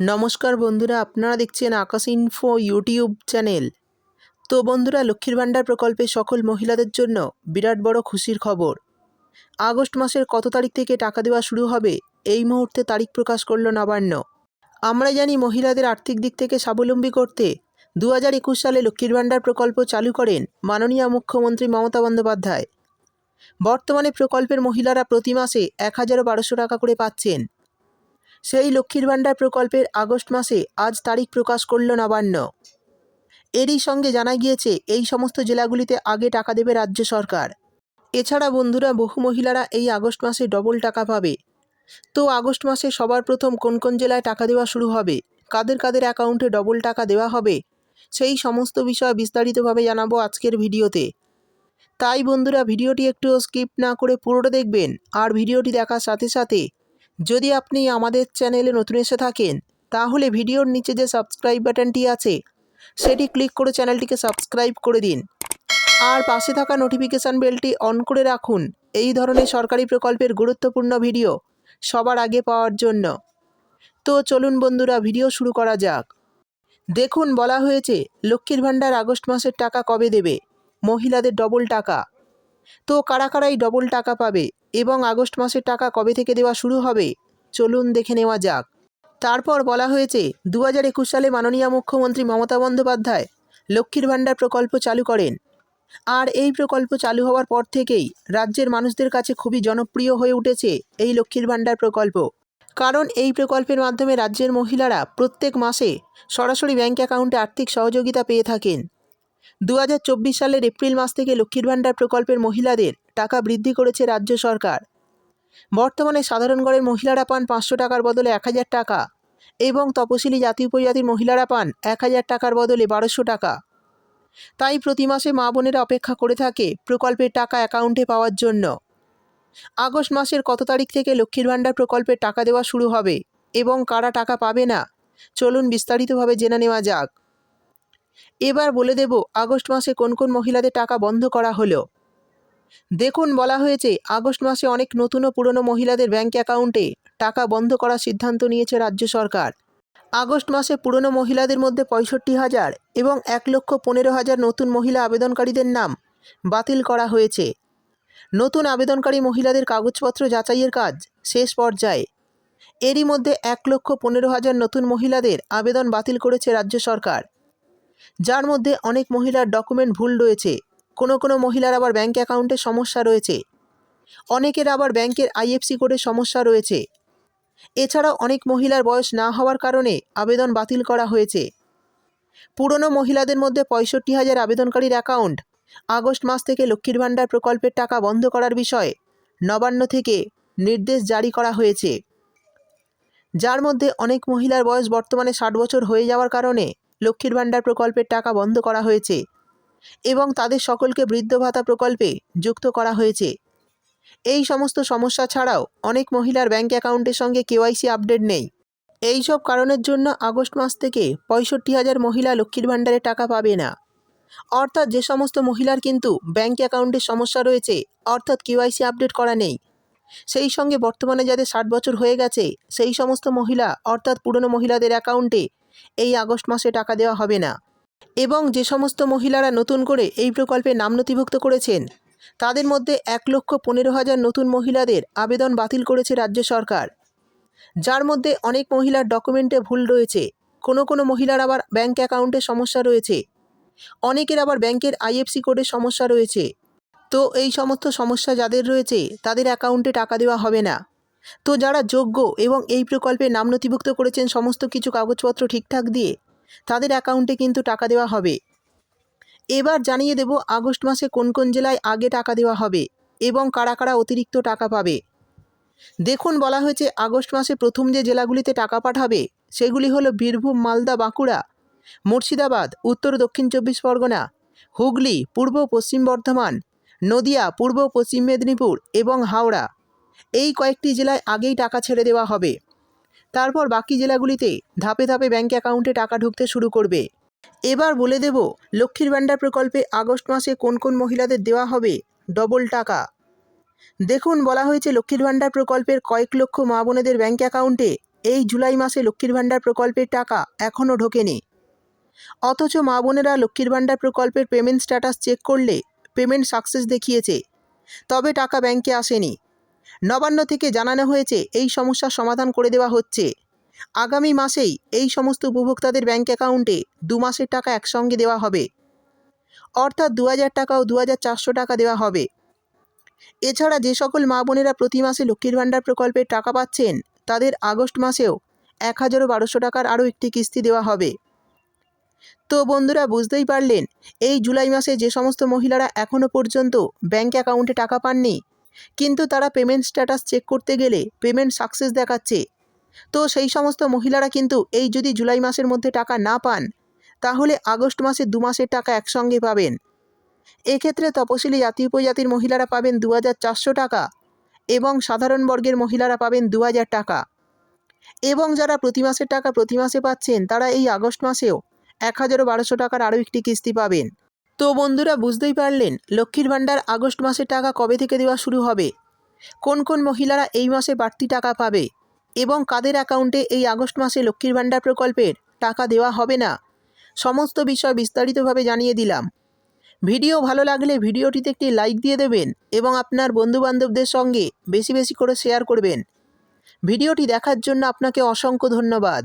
নমস্কার বন্ধুরা, আপনারা দেখছেন আকাশ ইনফো ইউটিউব চ্যানেল তো বন্ধুরা, লক্ষ্মীর ভাণ্ডার প্রকল্পে সকল মহিলাদের জন্য বিরাট বড় খুশির খবর। আগস্ট মাসের কত তারিখ থেকে টাকা দেওয়া শুরু হবে, এই মুহূর্তে তারিখ প্রকাশ করল নবান্ন। আমরা জানি মহিলাদের আর্থিক দিক থেকে স্বাবলম্বী করতে দু হাজার একুশ সালে লক্ষ্মীর ভাণ্ডার প্রকল্প চালু করেন মাননীয় মুখ্যমন্ত্রী মমতা বন্দ্যোপাধ্যায়। বর্তমানে প্রকল্পের মহিলারা প্রতি মাসে এক হাজার বারোশো টাকা করে পাচ্ছেন। সেই লক্ষ্মীর ভাণ্ডার প্রকল্পের আগস্ট মাসে আজ তারিখ প্রকাশ করল নবান্ন। এরই সঙ্গে জানা গিয়েছে, এই সমস্ত জেলাগুলিতে আগে টাকা দেবে রাজ্য সরকার। এছাড়া বন্ধুরা, বহু মহিলারা এই আগস্ট মাসে ডবল টাকা পাবে। তো আগস্ট মাসে সবার প্রথম কোন কোন জেলায় টাকা দেওয়া শুরু হবে? কাদের কাদের অ্যাকাউন্টে ডবল টাকা দেওয়া হবে? সেই সমস্ত বিষয় বিস্তারিতভাবে জানাব আজকের ভিডিওতে। তাই বন্ধুরা, ভিডিওটি একটু স্কিপ না করে পুরোটা দেখবেন। আর ভিডিওটি দেখার সাথে সাথে যদি আপনি আমাদের চ্যানেলে নতুন এসে থাকেন, তাহলে ভিডিওর নিচে যে সাবস্ক্রাইব বাটনটি আছে, সেটি ক্লিক করে চ্যানেলটিকে সাবস্ক্রাইব করে দিন। আর পাশে থাকা নোটিফিকেশান বেলটি অন করে রাখুন। এই ধরনের সরকারি প্রকল্পের গুরুত্বপূর্ণ ভিডিও সবার আগে পাওয়ার জন্য। তো চলুন বন্ধুরা, ভিডিও শুরু করা যাক। দেখুন, বলা হয়েছে, লক্ষ্মীর ভাণ্ডার আগস্ট মাসের টাকা কবে দেবে? মহিলাদের ডবল টাকা। তো কারা কারাই ডবল টাকা পাবে এবং আগস্ট মাসের টাকা কবে থেকে দেওয়া শুরু হবে? চলুন দেখে নেওয়া যাক। তারপর বলা হয়েছে দু হাজার একুশ সালে মাননীয় মুখ্যমন্ত্রী মমতা বন্দ্যোপাধ্যায় লক্ষ্মীর ভাণ্ডার প্রকল্প চালু করেন। আর এই প্রকল্প চালু হওয়ার পর থেকেই রাজ্যের মানুষদের কাছে খুবই জনপ্রিয় হয়ে উঠেছে এই লক্ষ্মীর ভাণ্ডার প্রকল্প। কারণ এই প্রকল্পের মাধ্যমে রাজ্যের মহিলারা প্রত্যেক মাসে সরাসরি ব্যাঙ্ক অ্যাকাউন্টে আর্থিক সহযোগিতা পেয়ে থাকেন। দু হাজার চব্বিশ সালের এপ্রিল মাস থেকে লক্ষ্মীর ভাণ্ডার প্রকল্পের মহিলাদের টাকা বৃদ্ধি করেছে রাজ্য সরকার। বর্তমানে সাধারণ ঘরের মহিলারা পান পাঁচশো টাকার বদলে এক হাজার টাকা এবং তপশিলি জাতি উপজাতির মহিলারা পান এক হাজার টাকার বদলে বারোশো টাকা। তাই প্রতি মাসে মা বোনেরা অপেক্ষা করে থাকে প্রকল্পের টাকা অ্যাকাউন্টে পাওয়ার জন্য। আগস্ট মাসের কত তারিখ থেকে লক্ষ্মীর ভাণ্ডার প্রকল্পের টাকা দেওয়া শুরু হবে এবং কারা টাকা পাবে না? চলুন বিস্তারিতভাবে জেনে নেওয়া যাক। এবার বলে দেব, আগস্ট মাসে কোন কোন মহিলাদের টাকা বন্ধ করা হলো। দেখুন, বলা হয়েছে, আগস্ট মাসে অনেক নতুন ও পুরনো মহিলাদের ব্যাঙ্ক অ্যাকাউন্টে টাকা বন্ধ করার সিদ্ধান্ত নিয়েছে রাজ্য সরকার। আগস্ট মাসে পুরনো মহিলাদের মধ্যে পঁয়ষট্টি হাজার এবং এক লক্ষ পনেরো হাজার নতুন মহিলা আবেদনকারীদের নাম বাতিল করা হয়েছে। নতুন আবেদনকারী মহিলাদের কাগজপত্র যাচাইয়ের কাজ শেষ পর্যায়ে। এরই মধ্যে এক লক্ষ পনেরো হাজার নতুন মহিলাদের আবেদন বাতিল করেছে রাজ্য সরকার। যার মধ্যে অনেক মহিলার ডকুমেন্ট ভুল রয়েছে। কোনো কোনো মহিলার আবার ব্যাঙ্ক অ্যাকাউন্টে সমস্যা রয়েছে। অনেকের আবার ব্যাংকের আইএফসি কোডে সমস্যা রয়েছে। এছাড়াও অনেক মহিলার বয়স না হওয়ার কারণে আবেদন বাতিল করা হয়েছে। পুরনো মহিলাদের মধ্যে পঁয়ষট্টি হাজার আবেদনকারীর অ্যাকাউন্ট। আগস্ট মাস থেকে লক্ষ্মীর ভাণ্ডার প্রকল্পের টাকা বন্ধ করার বিষয়ে নবান্ন থেকে নির্দেশ জারি করা হয়েছে। যার মধ্যে অনেক মহিলার বয়স বর্তমানে ষাট বছর হয়ে যাওয়ার কারণে লক্ষ্মীর ভাণ্ডার প্রকল্পের টাকা বন্ধ করা হয়েছে এবং তাদের সকলকে বৃদ্ধ ভাতা প্রকল্পে যুক্ত করা হয়েছে। এই সমস্ত সমস্যা ছাড়াও অনেক মহিলার ব্যাঙ্ক অ্যাকাউন্টের সঙ্গে কেওয়াইসি আপডেট নেই। এই সব কারণের জন্য আগস্ট মাস থেকে পঁয়ষট্টি হাজার মহিলা লক্ষ্মীর ভাণ্ডারে টাকা পাবে না। অর্থাৎ যে সমস্ত মহিলার কিন্তু ব্যাঙ্ক অ্যাকাউন্টের সমস্যা রয়েছে, অর্থাৎ কেওয়াইসি আপডেট করা নেই। সেই সঙ্গে বর্তমানে যাদের ষাট বছর হয়ে গেছে, সেই সমস্ত মহিলা, অর্থাৎ পুরনো মহিলাদের অ্যাকাউন্টে এই আগস্ট মাসে টাকা দেওয়া হবে না। এবং যে সমস্ত মহিলারা নতুন করে এই প্রকল্পে নাম নথিভুক্ত করেছেন, তাদের মধ্যে এক লক্ষ পনেরো হাজার নতুন মহিলাদের আবেদন বাতিল করেছে রাজ্য সরকার। যার মধ্যে অনেক মহিলার ডকুমেন্টে ভুল রয়েছে, কোনো কোনো মহিলার আবার ব্যাঙ্ক অ্যাকাউন্টে সমস্যা রয়েছে, অনেকের আবার ব্যাংকের আইএফসি কোডের সমস্যা রয়েছে। তো এই সমস্ত সমস্যা যাদের রয়েছে, তাদের অ্যাকাউন্টে টাকা দেওয়া হবে না। তো যারা যোগ্য এবং এই প্রকল্পে নাম নথিভুক্ত করেছেন সমস্ত কিছু কাগজপত্র ঠিকঠাক দিয়ে, তাদের অ্যাকাউন্টে কিন্তু টাকা দেওয়া হবে। এবার জানিয়ে দেব আগস্ট মাসে কোন কোন জেলায় আগে টাকা দেওয়া হবে এবং কারা কারা অতিরিক্ত টাকা পাবে। দেখুন, বলা হয়েছে আগস্ট মাসে প্রথম যে জেলাগুলিতে টাকা পাঠাবে, সেগুলি হলো বীরভূম, মালদা, বাঁকুড়া, মুর্শিদাবাদ, উত্তর দক্ষিণ চব্বিশ পরগনা, হুগলি, পূর্ব পশ্চিম বর্ধমান, নদিয়া, পূর্ব পশ্চিম মেদিনীপুর এবং হাওড়া। এই কয়েকটি জেলায় আগেই টাকা ছেড়ে দেওয়া হবে। তারপর বাকি জেলাগুলিতে ধাপে ধাপে ব্যাঙ্ক অ্যাকাউন্টে টাকা ঢুকতে শুরু করবে। এবার বলে দেব, লক্ষ্মীর ভাণ্ডার প্রকল্পে আগস্ট মাসে কোন কোন মহিলাদের দেওয়া হবে? ডবল টাকা। দেখুন, বলা হয়েছে লক্ষ্মীর ভাণ্ডার প্রকল্পের কয়েক লক্ষ মা বোনেদের ব্যাঙ্ক অ্যাকাউন্টে এই জুলাই মাসে লক্ষ্মীর ভাণ্ডার প্রকল্পের টাকা এখনও ঢোকেনি। অথচ মা বোনেরা লক্ষ্মীর ভাণ্ডার প্রকল্পের পেমেন্ট স্ট্যাটাস চেক করলে পেমেন্ট সাকসেস দেখিয়েছে। তবে টাকা ব্যাংকে আসেনি। নবান্ন থেকে জানানো হয়েছে এই সমস্যার সমাধান করে দেওয়া হচ্ছে। আগামী মাসেই এই সমস্ত উপভোক্তাদের ব্যাঙ্ক অ্যাকাউন্টে দু মাসের টাকা একসঙ্গে দেওয়া হবে। অর্থাৎ দু হাজার টাকা ও দু হাজার চারশো টাকা দেওয়া হবে। এছাড়া যে সকল মা বোনেরা প্রতি মাসে লক্ষ্মীর ভাণ্ডার প্রকল্পের টাকা পাচ্ছেন, তাদের আগস্ট মাসেও এক হাজারও বারোশো টাকার আরও একটি কিস্তি দেওয়া হবে। তো বন্ধুরা, বুঝতেই পারলেন, এই জুলাই মাসে যে সমস্ত মহিলারা এখনও পর্যন্ত ব্যাঙ্ক অ্যাকাউন্টে টাকা পাননি কিন্তু তারা পেমেন্ট স্ট্যাটাস চেক করতে গেলে পেমেন্ট সাকসেস দেখাচ্ছে। তো সেই সমস্ত মহিলারা কিন্তু এই যদি জুলাই মাসের মধ্যে টাকা না পান, তাহলে আগস্ট মাসে দু মাসের টাকা একসঙ্গে পাবেন। এক্ষেত্রে তপশিলি জাতি উপজাতির মহিলারা পাবেন দু হাজার চারশো টাকা এবং সাধারণ বর্গের মহিলারা পাবেন দু হাজার টাকা। এবং যারা প্রতি মাসের টাকা প্রতি মাসে পাচ্ছেন, তারা এই আগস্ট মাসেও এক হাজারও বারোশো টাকার আরও একটি কিস্তি পাবেন। তো বন্ধুরা বুঝতেই পারলেন, লক্ষ্মীর ভাণ্ডার আগস্ট মাসের টাকা কবে থেকে দেওয়া শুরু হবে? কোন কোন মহিলারা এই মাসে বাড়তি টাকা পাবে? এবং কাদের অ্যাকাউন্টে এই আগস্ট মাসে লক্ষ্মীর ভাণ্ডার প্রকল্পের টাকা দেওয়া হবে না? সমস্ত বিষয় বিস্তারিতভাবে জানিয়ে দিলাম। ভিডিও ভালো লাগলে ভিডিওটিতে একটি লাইক দিয়ে দেবেন এবং আপনার বন্ধুবান্ধবদের সঙ্গে বেশি বেশি করে শেয়ার করবেন। ভিডিওটি দেখার জন্য আপনাকে অসংখ্য ধন্যবাদ।